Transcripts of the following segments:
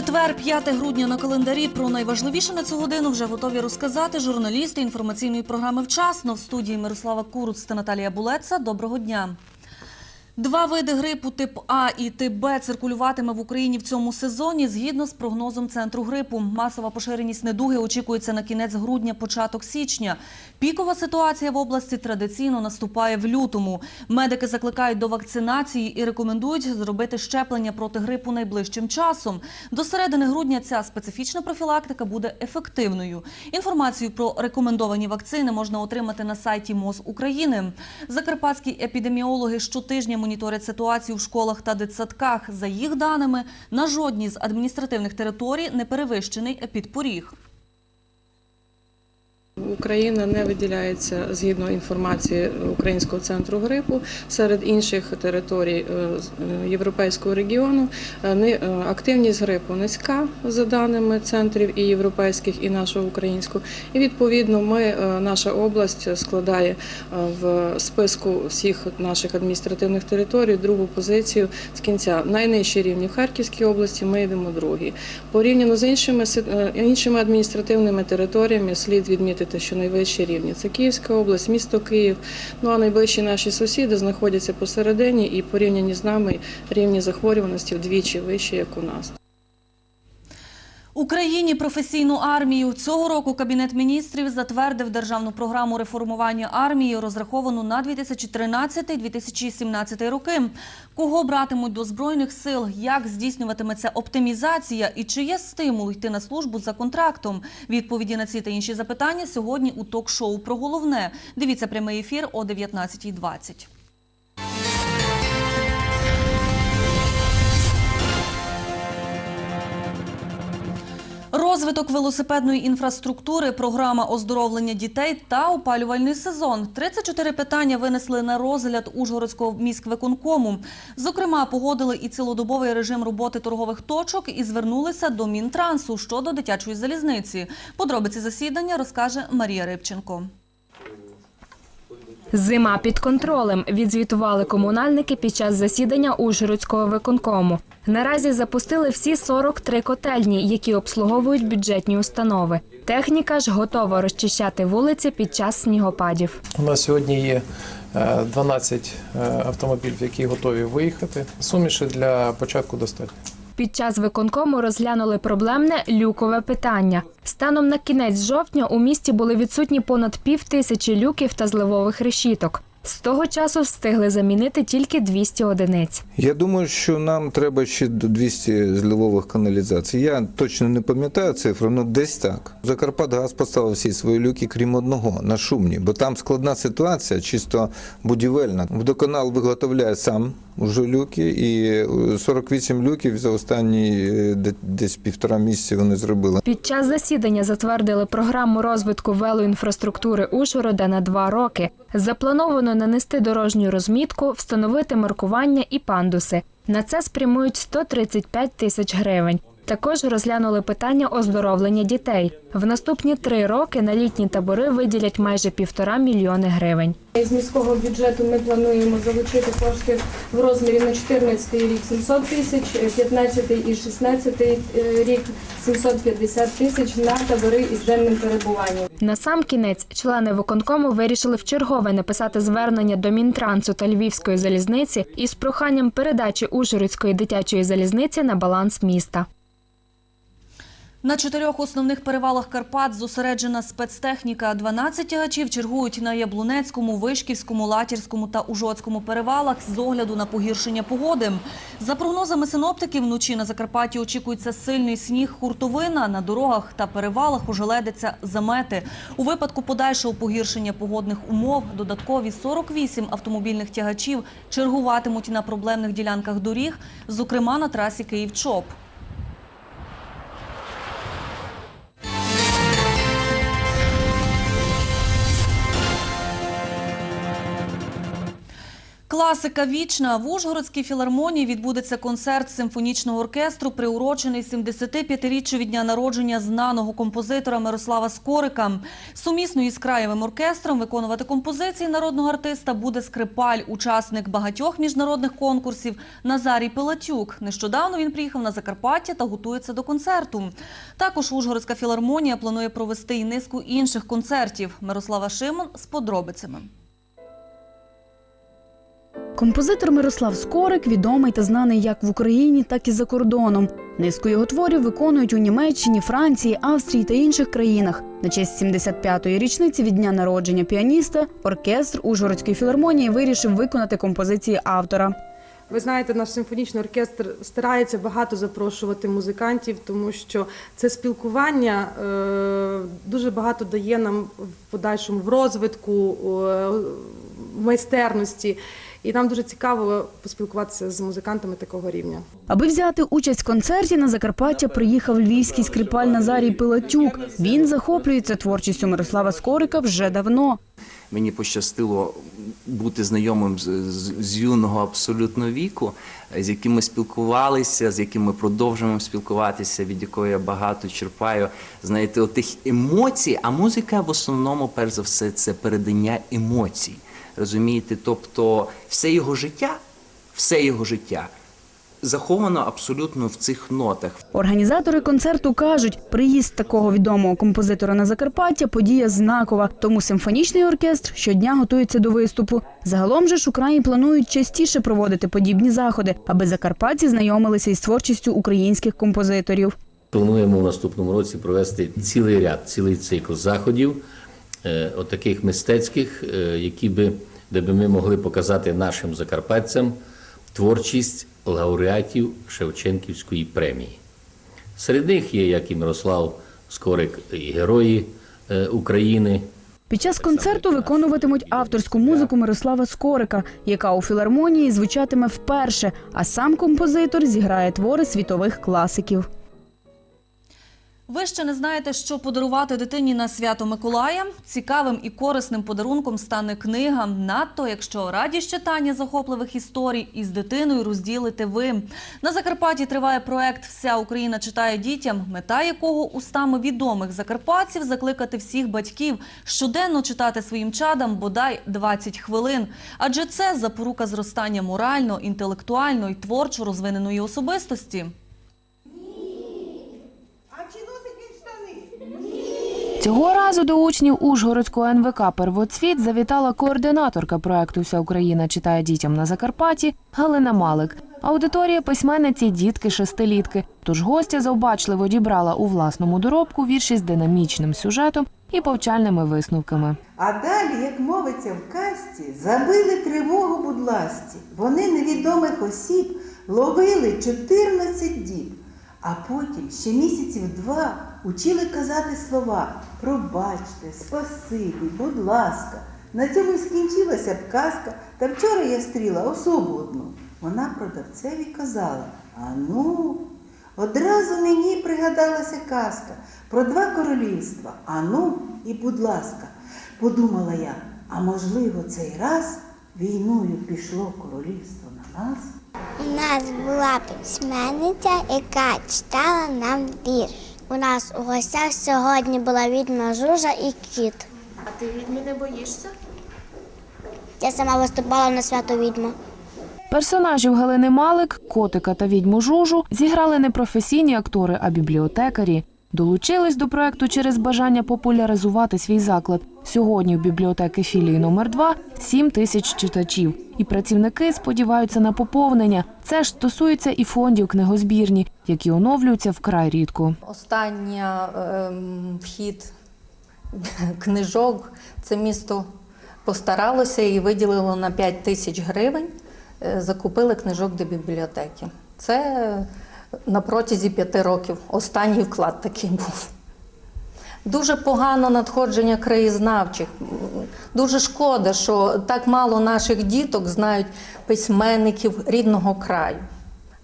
Четвер, 5 грудня на календарі. Про найважливіше на цю годину вже готові розказати журналісти інформаційної програми «Вчасно» в студії Мирослава Куруц та Наталія Булеца. Доброго дня. Два види грипу тип А і тип Б циркулюватиме в Україні в цьому сезоні згідно з прогнозом центру грипу. Масова поширеність недуги очікується на кінець грудня, початок січня. Пікова ситуація в області традиційно наступає в лютому. Медики закликають до вакцинації і рекомендують зробити щеплення проти грипу найближчим часом. До середини грудня ця специфічна профілактика буде ефективною. Інформацію про рекомендовані вакцини можна отримати на сайті МОЗ України. Закарпатські епідеміологи щотижня моніторять ситуацію в школах та дитсадках. За їх даними, на жодній з адміністративних територій не перевищений епідпоріг. Україна не виділяється згідно інформації Українського центру грипу серед інших територій е, е, європейського регіону. Е, Активність грипу низька за даними центрів і європейських, і нашого українського. І відповідно, ми наша область складає в списку всіх наших адміністративних територій другу позицію з кінця. Найнижчі рівні в Харківській області. Ми йдемо другі. Порівняно з іншими адміністративними територіями слід відмітити, що найвищі рівні це Київська область, місто Київ. Ну а найближчі наші сусіди знаходяться посередині і порівняні з нами рівні захворюваності вдвічі вищі, як у нас. Україні професійну армію цього року Кабінет міністрів затвердив державну програму реформування армії, розраховану на 2013-2017 роки. Кого братимуть до збройних сил, як здійснюватиметься оптимізація і чи є стимул йти на службу за контрактом? Відповіді на ці та інші запитання сьогодні у ток-шоу про головне. Дивіться прямий ефір о 19.20. Розвиток велосипедної інфраструктури, програма оздоровлення дітей та опалювальний сезон. 34 питання винесли на розгляд Ужгородського міськвиконкому. Зокрема, погодили і цілодобовий режим роботи торгових точок і звернулися до Мінтрансу щодо дитячої залізниці. Подробиці засідання розкаже Марія Рибченко. Зима під контролем відзвітували комунальники під час засідання Ужгородського виконкому. Наразі запустили всі 43 котельні, які обслуговують бюджетні установи. Техніка ж готова розчищати вулиці під час снігопадів. У нас сьогодні є е, 12 е, автомобілів, які готові виїхати. Суміші для початку достатньо. Під час виконкому розглянули проблемне люкове питання. Станом на кінець жовтня у місті були відсутні понад пів тисячі люків та зливових решіток. З того часу встигли замінити тільки 200 одиниць. Я думаю, що нам треба ще до 200 зливових каналізацій. Я точно не пам'ятаю цифру, але десь так. Закарпатгаз поставив всі свої люки, крім одного, на шумні, бо там складна ситуація, чисто будівельна. Водоканал виготовляє сам уже люки, і е, 48 люків за останні е, де- десь півтора місяці вони зробили. Під час засідання затвердили програму розвитку велоінфраструктури Ужгорода на два роки. Заплановано нанести дорожню розмітку, встановити маркування і пандуси. На це спрямують 135 тисяч гривень. Також розглянули питання оздоровлення дітей. В наступні три роки на літні табори виділять майже півтора мільйони гривень. Із міського бюджету ми плануємо залучити кошти в розмірі на 14 рік 700 тисяч, 15 і 16 рік 750 тисяч на табори із денним перебуванням. На сам кінець члени виконкому вирішили вчергове написати звернення до Мінтрансу та Львівської залізниці із проханням передачі Ужгородської дитячої залізниці на баланс міста. На чотирьох основних перевалах Карпат зосереджена спецтехніка. 12 тягачів чергують на Яблунецькому, Вишківському, Латірському та Ужоцькому перевалах з огляду на погіршення погоди. За прогнозами синоптиків, вночі на Закарпатті очікується сильний сніг, хуртовина. На дорогах та перевалах ожеледиться замети. У випадку подальшого погіршення погодних умов додаткові 48 автомобільних тягачів чергуватимуть на проблемних ділянках доріг, зокрема на трасі Київ-Чоп. Класика вічна в Ужгородській філармонії відбудеться концерт симфонічного оркестру, приурочений 75-річчю від дня народження знаного композитора Мирослава Скорика. Сумісно із краєвим оркестром виконувати композиції народного артиста буде скрипаль, учасник багатьох міжнародних конкурсів Назарій Пилатюк. Нещодавно він приїхав на Закарпаття та готується до концерту. Також Ужгородська філармонія планує провести і низку інших концертів. Мирослава Шимон з подробицями. Композитор Мирослав Скорик відомий та знаний як в Україні, так і за кордоном. Низку його творів виконують у Німеччині, Франції, Австрії та інших країнах. На честь 75-ї річниці від дня народження піаніста оркестр Ужгородської філармонії вирішив виконати композиції автора. Ви знаєте, наш симфонічний оркестр старається багато запрошувати музикантів, тому що це спілкування е, дуже багато дає нам в подальшому в розвитку, е, в майстерності. І нам дуже цікаво поспілкуватися з музикантами такого рівня. Аби взяти участь в концерті на Закарпаття приїхав львівський скрипаль Назарій Пилатюк. Він захоплюється творчістю Мирослава Скорика вже давно. Мені пощастило бути знайомим з, з, з юного абсолютно віку, з яким ми спілкувалися, з яким ми продовжуємо спілкуватися, від якої я багато черпаю. Знаєте, от тих емоцій, а музика в основному, перш за все, це передання емоцій. Розумієте? Тобто, все його життя, все його життя заховано абсолютно в цих нотах. Організатори концерту кажуть, приїзд такого відомого композитора на Закарпаття подія знакова. Тому симфонічний оркестр щодня готується до виступу. Загалом же ж у краї планують частіше проводити подібні заходи, аби закарпатці знайомилися із творчістю українських композиторів. Плануємо в наступному році провести цілий ряд, цілий цикл заходів, е, отаких мистецьких, е, які би, де би ми могли показати нашим закарпатцям творчість лауреатів Шевченківської премії. Серед них є як і Мирослав Скорик, і герої е, України. Під час концерту виконуватимуть авторську музику Мирослава Скорика, яка у філармонії звучатиме вперше, а сам композитор зіграє твори світових класиків. Ви ще не знаєте, що подарувати дитині на свято Миколая? Цікавим і корисним подарунком стане книга. Надто, якщо радість читання захопливих історій із дитиною розділите ви. На Закарпатті триває проект Вся Україна читає дітям, мета якого устами відомих закарпатців закликати всіх батьків щоденно читати своїм чадам бодай 20 хвилин. Адже це запорука зростання морально, інтелектуально і творчо розвиненої особистості. Цього разу до учнів Ужгородського НВК «Первоцвіт» завітала координаторка проекту «Вся Україна читає дітям на Закарпатті» Галина Малик. Аудиторія письменниці дітки шестилітки. Тож гостя завбачливо дібрала у власному доробку вірші з динамічним сюжетом і повчальними висновками. А далі, як мовиться в касті, забили тривогу будласті. Вони невідомих осіб ловили 14 діб, а потім ще місяців два учили казати слова пробачте, спасибі, будь ласка. На цьому скінчилася б казка, та вчора я стріла особу одну. Вона продавцеві казала: А ну, одразу мені пригадалася казка про два королівства. А ну і будь ласка, подумала я, а можливо цей раз війною пішло королівство на нас? У нас була письменниця, яка читала нам вірш. У нас у гостях сьогодні була відьма Жужа і кіт. А ти відьми не боїшся? Я сама виступала на свято відьма. Персонажів Галини Малик, котика та відьму Жужу зіграли не професійні актори, а бібліотекарі. Долучились до проекту через бажання популяризувати свій заклад. Сьогодні в бібліотеки філії номер 2 7 тисяч читачів. І працівники сподіваються на поповнення. Це ж стосується і фондів книгозбірні, які оновлюються вкрай рідко. Остання ем, вхід книжок це місто постаралося і виділило на 5 тисяч гривень. е, Закупили книжок до бібліотеки. Це на протязі п'яти років. Останній вклад такий був. Дуже погано надходження краєзнавчих. Дуже шкода, що так мало наших діток знають письменників рідного краю.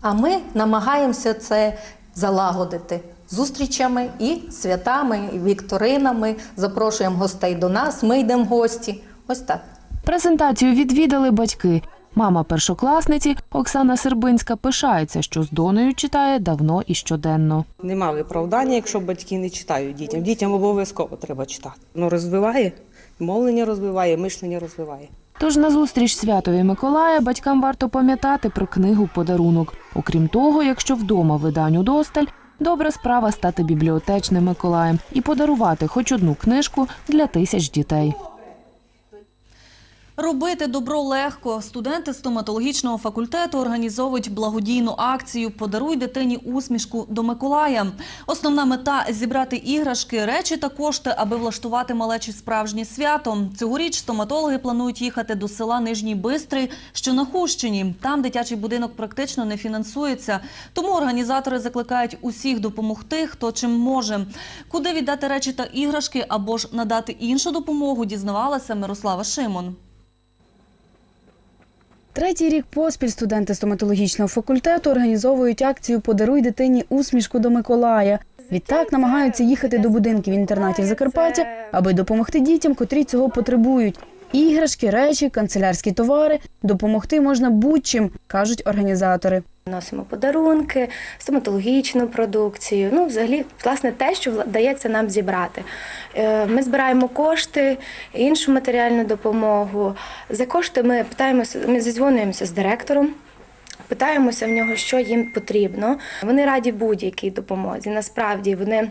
А ми намагаємося це залагодити зустрічами і святами, і вікторинами. Запрошуємо гостей до нас, ми йдемо в гості. Ось так. Презентацію відвідали батьки. Мама першокласниці Оксана Сербинська пишається, що з донею читає давно і щоденно. Нема виправдання, якщо батьки не читають дітям. Дітям обов'язково треба читати. Ну розвиває, мовлення розвиває, мишлення розвиває. Тож на зустріч святові Миколая батькам варто пам'ятати про книгу подарунок. Окрім того, якщо вдома видань удосталь, добра справа стати бібліотечним Миколаєм і подарувати хоч одну книжку для тисяч дітей. Робити добро легко. Студенти стоматологічного факультету організовують благодійну акцію Подаруй дитині усмішку до Миколая. Основна мета зібрати іграшки, речі та кошти, аби влаштувати малечі справжнє свято. Цьогоріч стоматологи планують їхати до села Нижній Бистрий, що на Хущині. Там дитячий будинок практично не фінансується. Тому організатори закликають усіх допомогти, хто чим може. Куди віддати речі та іграшки або ж надати іншу допомогу, дізнавалася Мирослава Шимон. Третій рік поспіль студенти стоматологічного факультету організовують акцію Подаруй дитині усмішку до Миколая. Відтак намагаються їхати до будинків інтернатів Закарпаття, аби допомогти дітям, котрі цього потребують. Іграшки, речі, канцелярські товари допомогти можна будь-чим, кажуть організатори. Носимо подарунки, стоматологічну продукцію. Ну, взагалі, власне, те, що вдається нам зібрати. Е, Ми збираємо кошти, іншу матеріальну допомогу. За кошти ми питаємося, ми зізвонюємося з директором. Питаємося в нього, що їм потрібно. Вони раді будь-якій допомозі. Насправді вони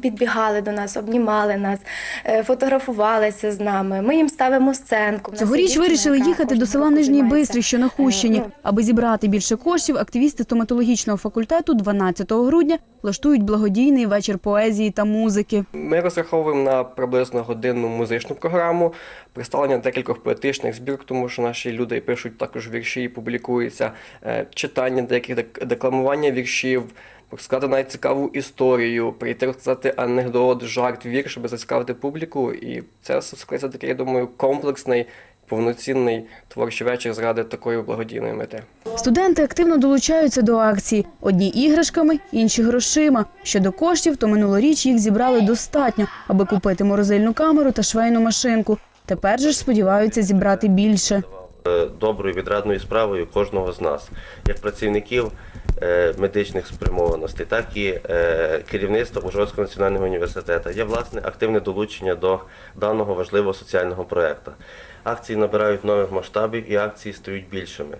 підбігали до нас, обнімали нас, е, фотографувалися з нами. Ми їм ставимо сценку. Цьогоріч вирішили їхати до села Нижній Бистрий, що на Хущині. е, ну, Аби зібрати більше коштів, активісти стоматологічного факультету 12 грудня влаштують благодійний вечір поезії та музики. Ми розраховуємо на приблизно годинну музичну програму, представлення декількох поетичних збірок, тому що наші люди пишуть також вірші і публікуються, е, читання деяких дек- декламування віршів, розказати навіть цікаву історію, прийти розказати анекдот, жарт, вірш, щоб зацікавити публіку. І це склеється такий, я думаю, комплексний, повноцінний творчий вечір заради такої благодійної мети. Студенти активно долучаються до акції. Одні іграшками, інші грошима. Щодо коштів, то минулоріч їх зібрали достатньо, аби купити морозильну камеру та швейну машинку. Тепер же ж сподіваються зібрати більше. Е, доброю відрадною справою кожного з нас, як працівників медичних спрямованостей, так і е, керівництва Ужгородського національного університету. Є власне активне долучення до даного важливого соціального проекту. Акції набирають нових масштабів і акції стають більшими.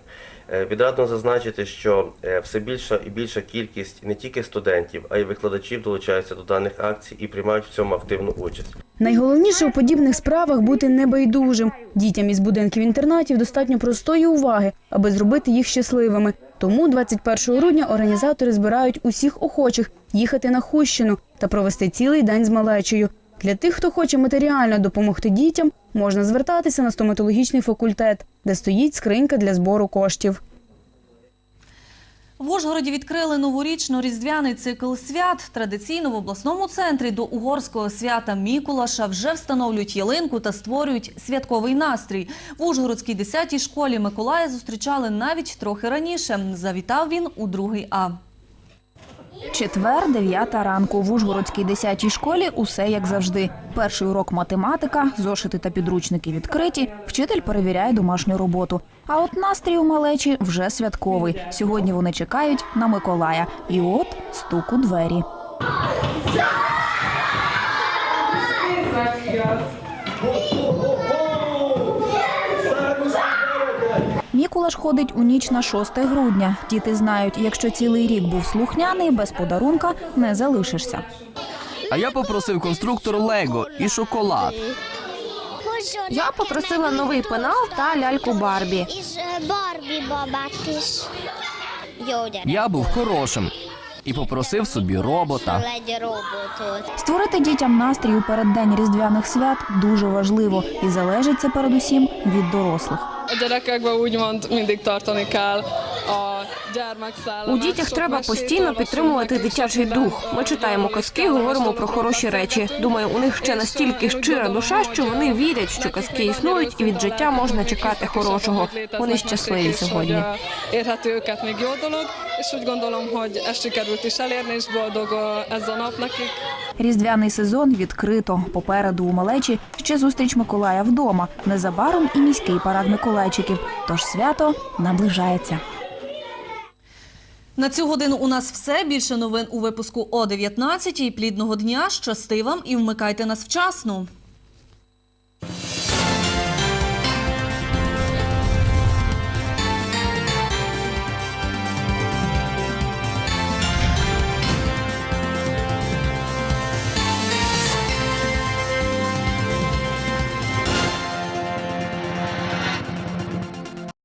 Е, Відрадно зазначити, що е, все більша і більша кількість не тільки студентів, а й викладачів долучаються до даних акцій і приймають в цьому активну участь. Найголовніше у подібних справах бути небайдужим. Дітям із будинків інтернатів достатньо простої уваги, аби зробити їх щасливими. Тому 21 грудня організатори збирають усіх охочих їхати на Хущину та провести цілий день з малечею. Для тих, хто хоче матеріально допомогти дітям, можна звертатися на стоматологічний факультет, де стоїть скринька для збору коштів. В Ужгороді відкрили новорічно-різдвяний цикл свят. Традиційно в обласному центрі до угорського свята Мікулаша вже встановлюють ялинку та створюють святковий настрій. В Ужгородській 10-й школі Миколая зустрічали навіть трохи раніше. Завітав він у другий А. Четвер, дев'ята ранку. В Ужгородській 10-й школі усе як завжди. Перший урок математика, зошити та підручники відкриті. Вчитель перевіряє домашню роботу. А от настрій у малечі вже святковий. Сьогодні вони чекають на Миколая. І от стук у двері. Мікулаш ходить у ніч на 6 грудня. Діти знають, якщо цілий рік був слухняний, без подарунка не залишишся. А я попросив конструктор Лего і шоколад. Я попросила новий пенал та ляльку Барбі. Gyerek. Я був хорошим і попросив собі робота. Створити дітям настрій у переддень різдвяних свят дуже важливо і залежить це передусім від дорослих. У дітях треба постійно підтримувати дитячий дух. Ми читаємо казки, говоримо про хороші речі. Думаю, у них ще настільки щира душа, що вони вірять, що казки існують, і від життя можна чекати хорошого. Вони щасливі сьогодні. És úgy gondolom, hogy ezt sikerült is elérni, és boldog ez a nap nekik. Різдвяний сезон відкрито. Попереду у малечі ще зустріч Миколая вдома. Незабаром і міський парад Миколайчиків. Тож свято наближається. На цю годину у нас все. Більше новин у випуску о 19 Плідного дня. Щасти вам і вмикайте нас вчасно.